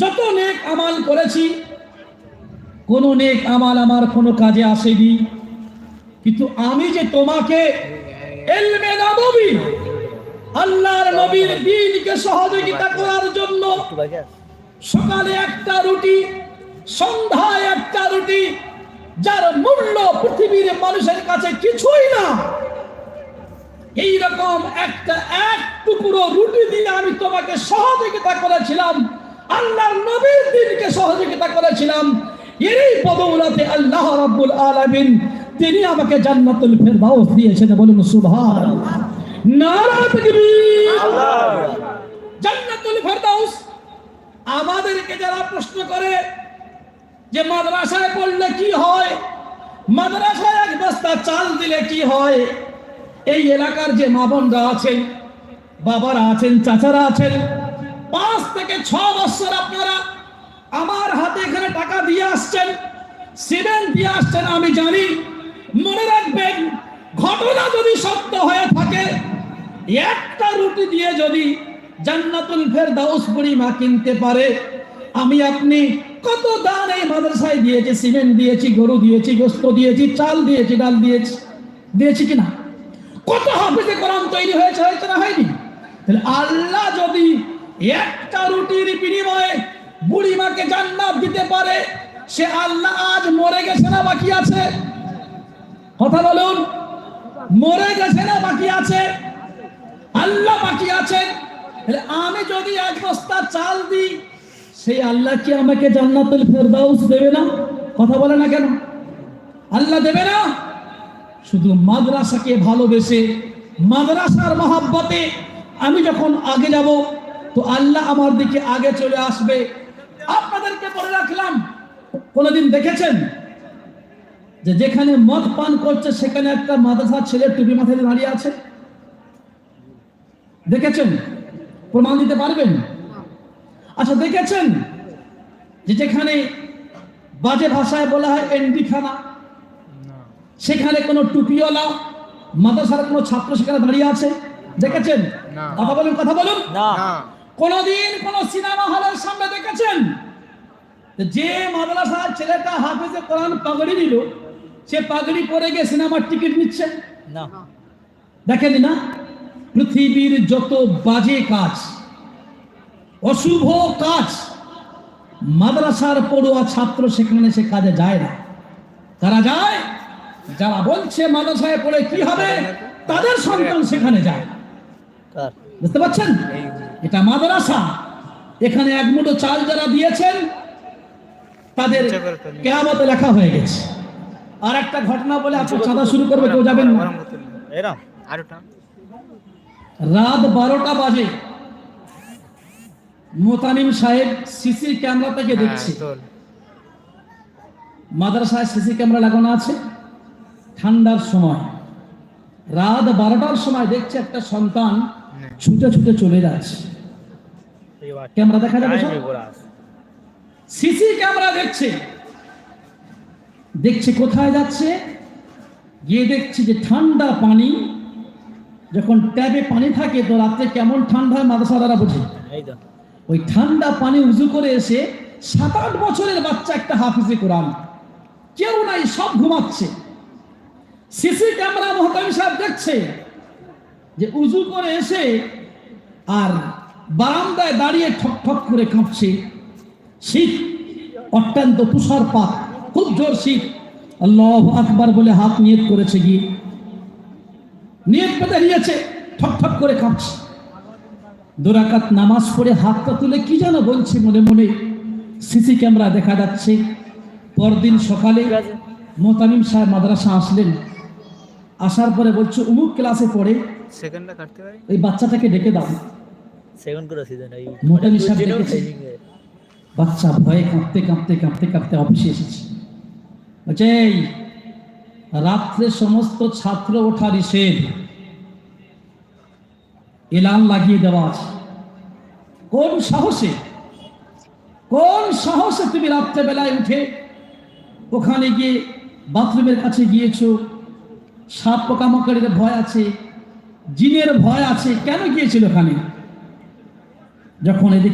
যত নেক আমাল করেছি, কোন নেক আমাল আমার কোনো কাজে আসেনি। কিন্তু আমি যে তোমাকে এলমে নবী, আল্লাহর নবীর দিনকে সহযোগিতা করার জন্য সকালে একটা রুটি, সন্ধ্যায় একটা রুটি, যার মূল্য পৃথিবীর মানুষের কাছে কিছুই না এই রকম একটা এক টুকরো রুটি দিয়ে আমি তোমাকে সহযোগিতা করেছিলাম। আল্লাহর নবীর দিনকে সহযোগিতা করেছিলাম। এরই পদৌলাতে আল্লাহ রাব্বুল আলামিন, তিনি আমাকে জান্নাতুল ফেরদাউস দিয়েছেন বলুন সুবহানাল্লাহ। নারা তাকবীর জান্নাতুল ফেরদাউস। আমাদেরকে যারা প্রশ্ন করে যে মাদ্রাসায় পড়লে কি হয়, মাদ্রাসায় এক বস্তা চাল দিলে কি হয়, এই এলাকার যে মা বোনরা আছেন, বাবারা আছেন, চাচারা আছেন পাঁচ থেকে ছ বছর আপনারা আমার হাতে এখানে টাকা দিয়ে আসছেন সিমেন্ট দিয়ে আসছেন, আমি জানি। মনে রাখবেন, ঘটনা যদি সত্য হয়ে থাকে, একটা রুটি দিয়ে যদি জান্নাতুল ফেরদাউস মা কিনতে পারে, আমি আপনি কত দান এই মাদ্রাসায় দিয়েছি সিমেন্ট দিয়েছি, গরু দিয়েছি, গোস্ত দিয়েছি, চাল দিয়েছি, ডাল দিয়েছি দিয়েছি কিনা? কত হাফিজে কোরআন তৈরি হয়েছে হয়েছে না হয়নি? তাহলে আল্লাহ যদি একটা রুটির বিনিময়ে বুড়িমাকে জান্নাত দিতে পারে। সে আল্লাহ আজ মরে গেছে না বাকি আছে? কথা বলুন। মরে গেছে না বাকি আছে? আল্লাহ বাকি আছেন আমি যদি এক বস্তা চাল দিই, সেই আল্লাহ কি আমাকে জান্নাতুল ফেরদাউস দেবে না? কথা বলে না কেন? আল্লাহ দেবে না? শুধু মাদ্রাসাকে ভালোবেসে, মাদ্রাসার মহাব্বতে আমি যখন আগে যাব তো আল্লাহ আমার দিকে আগে চলে আসবে। আপনাদেরকে বলে রাখলাম কোনোদিন দেখেছেন? যে যেখানে মদ পান করছে সেখানে একটা মাদ্রাসার ছেলে টুপি মাথায় দাঁড়িয়ে আছে। দেখেছেন? প্রমাণ দিতে পারবেন? আচ্ছা দেখেছেন? যে যেখানে বাজে ভাষায় বলা হয় এন্ডিখানা সেখানে কোনো টুপিওয়ালা মাদ্রাসার কোনো ছাত্র সেখানে দাঁড়িয়ে আছে? দেখেছেন? কথা বলুন কথা বলুন। না। কোনদিন কোন সিনেমা হলের সামনে দেখেছেন? যে মাদ্রাসার ছেলেটা হাফেজে কোরআন পাগড়ি নিল সে পাগড়ি পরে গিয়ে সিনেমার টিকিট নিচ্ছে? না। দেখেন না? পৃথিবীর যত বাজে কাজ অশুভ কাজ মাদ্রাসার পড়ুয়া ছাত্র সেখানে সে কাজে যায় না। তারা যায়? যারা বলছে মাদ্রাসায় পড়ে কি হবে? তাদের সন্তান সেখানে যায় বুঝতে পারছেন? এটা মাদ্রাসা। এখানে এক মুঠো চাল যারা দিয়েছেন তাদের কেয়ামতে লেখা হয়ে গেছে। আর একটা ঘটনা বলে আপনি চাঁদা শুরু করবে কেউ যাবেন না। এরম। আরোটা রাত বারোটা বাজে। মোতানিম সাহেব সিসি ক্যামেরা থেকে দেখছে। তোল মাদ্রাসায় সিসি ক্যামেরা লাগানো আছে। ঠান্ডার সময়। রাত বারোটার সময় দেখছে একটা সন্তান ছুটে ছুটে চলে যাচ্ছে। ক্যামেরা দেখা যাবে সিসি ক্যামেরা দেখছে। দেখছে কোথায় যাচ্ছে? গিয়ে দেখছে যে ঠান্ডা পানি যখন ট্যাবে পানি থাকে তো রাত্রে কেমন ঠান্ডা হয় মাদ্রাসাদারা বোঝে। ওই ঠান্ডা পানি উজু করে এসে সাত আট বছরের বাচ্চা একটা হাফিজে কোরআন। কেউ নাই সব ঘুমাচ্ছে। সিসি ক্যামেরা মহতামি সাহেব দেখছে। যে উজু করে এসে আর বারান্দায় দাঁড়িয়ে ঠক ঠক করে কাঁপছে। শীত, অত্যন্ত তুষারপাত, খুব জোর শীত। আল্লাহ আকবার বলে হাত নিয়ত করেছে গিয়ে। নিয়ত পেতে নিয়েছে, ঠক ঠক করে কাঁপছে। দুরাকাত নামাজ পড়ে হাতটা তুলে কি যেন বলছে মনে মনে। সিসি ক্যামেরা দেখা যাচ্ছে। পরদিন সকালে। মোতামিম সাহেব মাদ্রাসা আসলেন। আসার পরে বলছে অমুক ক্লাসে পড়ে সেকেন্ডটা কাটতে পারি? এই বাচ্চাটাকে ডেকে দাও। সেকেন্ড করে সিজন এই মোটা হিসাব দেখেছি। বাচ্চা ভয়ে কাঁপতে কাঁপতে কাঁপতে কাঁপতে অফিসে এসেছে। বলছে এই রাত্রে সমস্ত ছাত্র ওঠা নিষেধ। এলান লাগিয়ে দেওয়া আছে। কোন সাহসে কোন সাহসে তুমি রাত্রেবেলায় উঠে ওখানে গিয়ে বাথরুমের কাছে গিয়েছো? সাপ পোকামাকড়ের ভয় আছে জিনের ভয় আছে কেন গিয়েছিল ওখানে? যখন এদিকে